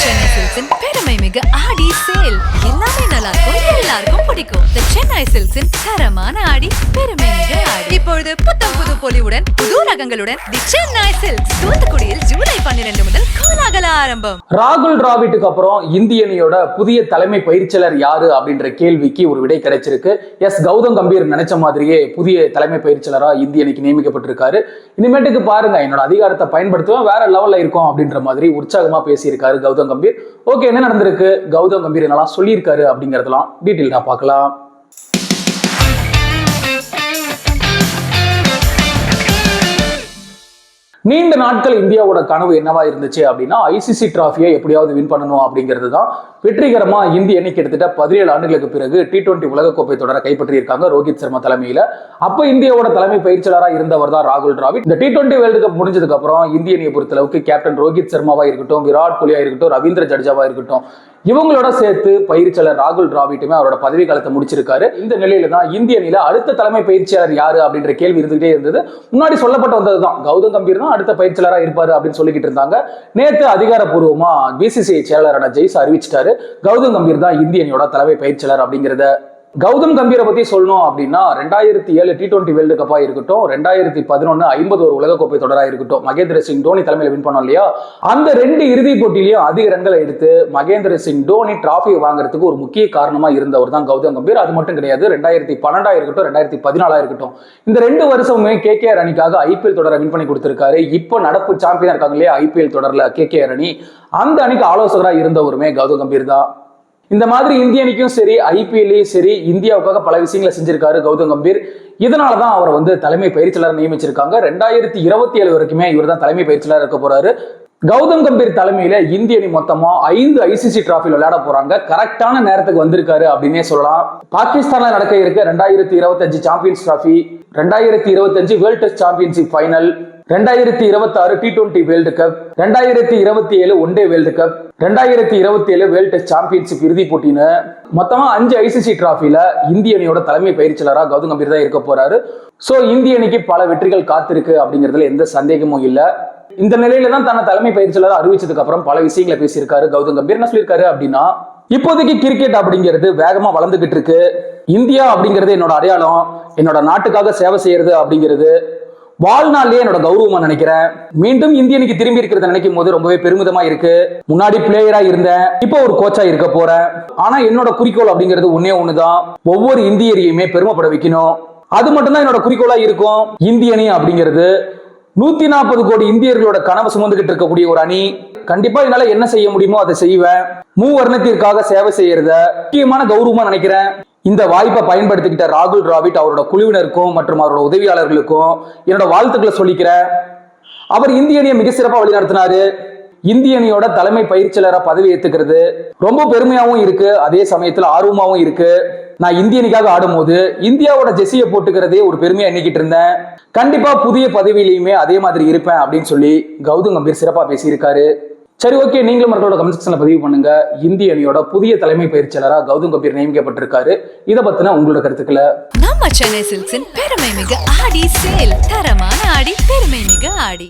சென்னை சில்க்ஸின் பெருமை மிக ஆடி சேல். எல்லாமே நல்லா இருக்கும் எல்லாருக்கும் பிடிக்கும். தி சென்னை சில்க்ஸின் தரமான ஆடி பெருமை மிக ஆடி. இப்பொழுது புத்தம் புது பொலிவுடன் புது ரகங்களுடன் தி சென்னை சில்க்ஸ். தூத்துக்குடியில் ஜூலை பன்னிரண்டு முதல் ஆரம்பம். ராகுல் டிராவிட்டுக்கு அப்புறம் இந்திய அணியோட புதிய தலைமை பயிற்சியாளர் யாரு அப்படின்ற கேள்விக்கு ஒரு விடை கிடைச்சிருக்கு. எஸ் கௌதம் கம்பீர் நினைச்ச மாதிரியே புதிய தலைமை பயிற்சியாளரா இந்திய அணிக்கு நியமிக்கப்பட்டிருக்காரு. இனிமேட்டுக்கு பாருங்க என்னோட அதிகாரத்தை பயன்படுத்துவேன் வேற லெவல்ல இருக்கும் அப்படின்ற மாதிரி உற்சாகமா பேசியிருக்காரு கௌதம் கம்பீர். ஓகே என்ன நடந்திருக்கு? கௌதம் கம்பீர் என்னெல்லாம் சொல்லியிருக்காரு அப்படிங்கறதெல்லாம் டீட்டெயில்டா பார்க்கலாம். நீண்ட நாட்கள் இந்தியாவோட கனவு என்னவா இருந்துச்சு அப்படின்னா ஐசிசி டிராஃபியை எப்படியாவது வின் பண்ணணும் அப்படிங்கிறது தான் வெற்றிகரமா இந்திய அணி கிட்டத்தட்ட பதினேழு ஆண்டுகளுக்கு பிறகு டி டுவெண்டி உலகக்கோப்பை தொடரை கைப்பற்றியிருக்காங்க ரோஹித் சர்மா தலைமையில. அப்ப இந்தியாவோட தலைமை பயிற்சியாளராக இருந்தவர் தான் ராகுல் டிராவிட். இந்த டி டுவெண்டி வேர்ல்டு கப் முடிஞ்சதுக்கு அப்புறம் இந்திய அணியை பொறுத்தளவுக்கு கேப்டன் ரோஹித் சர்மாவா இருக்கட்டும் விராட் கோலியா இருக்கட்டும் ரவீந்திர ஜடேஜாவா இருக்கட்டும் இவங்களோட சேர்த்து பயிற்சியாளர் ராகுல் டிராவிட்டுமே அவரோட பதவி காலத்தை முடிச்சிருக்காரு. இந்த நிலையில தான் இந்திய அணியில அடுத்த தலைமை பயிற்சியாளர் யாரு அப்படின்ற கேள்வி இருந்துகிட்டே இருந்தது. முன்னாடி சொல்லப்பட்டு வந்ததுதான் கௌதம் கம்பீர் தான் அடுத்த பயிற்சியாளரா இருப்பாரு அப்படின்னு சொல்லிக்கிட்டு இருந்தாங்க. நேத்து அதிகாரப்பூர்வமா பிசிசிஐ செயலாளரான ஜெய்ஸ் அறிவிச்சிட்டாரு. கௌதம் கம்பீர் தான் இந்திய அணியோட தலைமை பயிற்சியாளர் அப்படிங்கிறத கௌதம் கம்பீரை பத்தி சொல்லணும் அப்படின்னா ரெண்டாயிரத்தி ஏழு டி டுவெண்டி வேர்ல்டு கப்பா இருக்கட்டும் ரெண்டாயிரத்தி பதினொன்னு ஐம்பது ஒரு உலகக்கோப்பை தொடராக இருக்கட்டும் மகேந்திர சிங் தோனி தலைமையில் வின் பண்ணோம் இல்லையா? அந்த ரெண்டு இறுதி போட்டியிலையும் அதிக ரன்களை எடுத்து மகேந்திர சிங் தோனி டிராஃபியை வாங்குறதுக்கு ஒரு முக்கிய காரணமா இருந்தவர் தான் கௌதம் கம்பீர். அது மட்டும் கிடையாது ரெண்டாயிரத்தி பன்னெண்டா இருக்கட்டும் ரெண்டாயிரத்தி பதினாலா இருக்கட்டும். இந்த ரெண்டு வருஷமுமே கே கே அணிக்காக ஐபிஎல் தொடரை வின் பண்ணி கொடுத்திருக்காரு. இப்போ நடப்பு சாம்பியனா இருக்காங்க இல்லையா? ஐபிஎல் தொடரில் கே கே அணி அந்த அணிக்கு ஆலோசகராக இருந்தவருமே கௌதம் கம்பீர் தான். இந்த மாதிரி இந்திய அணிக்கும் சரி ஐபிஎல்லையும் சரி இந்தியாவுக்காக பல விஷயங்களை செஞ்சிருக்காரு கௌதம் கம்பீர். இதனால தான் அவரை வந்து தலைமை பயிற்சியாளர் நியமிச்சிருக்காங்க. ரெண்டாயிரத்தி இருபத்தி ஏழு வரைக்குமே இவர் தான் தலைமை பயிற்சியாளர் இருக்க போறாரு. கௌதம் கம்பீர் தலைமையில இந்திய அணி மொத்தமா ஐந்து ஐசிசி டிராஃபியில் விளையாட போறாங்க. கரெக்டான நேரத்துக்கு வந்திருக்காரு அப்படின்னே சொல்லலாம். பாகிஸ்தான்ல நடக்க இருக்க ரெண்டாயிரத்தி இருபத்தஞ்சு சாம்பியன்ஸ் டிராஃபி ரெண்டாயிரத்தி இருபத்தஞ்சு வேர்ல்ட் டெஸ்ட் சாம்பியன்ஷிப் ஃபைனல் ரெண்டாயிரத்தி இருபத்தி ஆறு டி டுவெண்டி வேர்ல்டு கப் ரெண்டாயிரத்தி இருபத்தி ஏழு ஒன் டே வேர்ல்டு கப் ரெண்டாயிரத்தி இருபத்தி ஏழு வேர்ல்டு டெஸ்ட் சாம்பியன்ஷிப் இறுதி போட்டின்னு மொத்தமா அஞ்சு ஐசிசி டிராஃபில இந்திய அணியோட தலைமை பயிற்சியாளராக கௌதம் கம்பீர் தான் இருக்க போறாரு. சோ இந்திய அணிக்கு பல வெற்றிகள் காத்திருக்கு அப்படிங்கிறதுல எந்த சந்தேகமும் இல்லை. இந்த நிலையில தான் தன்னை தலைமை பயிற்சியாளர் அறிவிச்சதுக்கு அப்புறம் பல விஷயங்களை பேசியிருக்காரு கௌதம் கம்பீர். என்ன சொல்லியிருக்காரு அப்படின்னா இப்போதைக்கு கிரிக்கெட் அப்படிங்கிறது வேகமா வளர்ந்துகிட்டு இருக்கு. இந்தியா அப்படிங்கிறது என்னோட அடையாளம் என்னோட நாட்டுக்காக சேவை செய்யறது அப்படிங்கிறது வாழ்நாள்லயே என்னோட கௌரவமா நினைக்கிறேன். மீண்டும் இந்தியனுக்கு திரும்பி இருக்கிறத நினைக்கும் போது ரொம்பவே பெருமிதமா இருக்கு. முன்னாடி பிளேயரா இருந்தேன் இப்போ ஒரு கோச்சா இருக்க போறேன். ஆனா என்னோட குறிக்கோள் அப்படிங்கிறது ஒன்னே ஒண்ணுதான். ஒவ்வொரு இந்தியரையுமே பெருமைப்பட வைக்கணும். அது மட்டும்தான் என்னோட குறிக்கோளா இருக்கும். இந்திய அணி அப்படிங்கிறது. நூத்தி நாற்பது கோடி இந்தியர்களோட கனவு சுமந்துகிட்டு இருக்கக்கூடிய ஒரு அணி. கண்டிப்பா என்னால என்ன செய்ய முடியுமோ அதை செய்வேன். மூவர்ணத்திற்காக சேவை செய்யறத முக்கியமான கௌரவமா நினைக்கிறேன். இந்த வாய்ப்பை பயன்படுத்திக்கிட்ட ராகுல் டிராவிட் அவரோட குழுவினருக்கும் மற்றும் அவரோட உதவியாளர்களுக்கும் என்னோட வாழ்த்துக்களை சொல்லிக்கிறேன் அவர் இந்திய அணியை மிக சிறப்பாக வழிநடத்தினாரு. இந்திய அணியோட தலைமை பயிற்சியாளராக பதவி ஏத்துக்கிறது. ரொம்ப பெருமையாகவும் இருக்கு. அதே சமயத்தில் ஆர்வமாகவும் இருக்கு. நான் இந்திய அணிக்காக ஆடும்போது இந்தியாவோட ஜெஸியை போட்டுக்கிறதே ஒரு பெருமையா எண்ணிக்கிட்டு இருந்தேன். கண்டிப்பா புதிய பதவியிலையுமே அதே மாதிரி இருப்பேன் அப்படின்னு சொல்லி கௌதம் கம்பீர் சிறப்பா பேசியிருக்காரு. சரி ஓகே. நீங்களும் மற்றோட கமெண்ட் செக்ஷன்ல பதிவு பண்ணுங்க. இந்திய அணியோட புதிய தலைமை பயிற்சியாளரா கௌதம் கம்பீர் நியமிக்கப்பட்டிருக்காரு. இதை பத்தின உங்களோட கருத்துக்களை? நம்ம சென்னை சில்க்ஸின் பெருமை மிக ஆடி சேல். தரமான ஆடி பெருமை மிக ஆடி.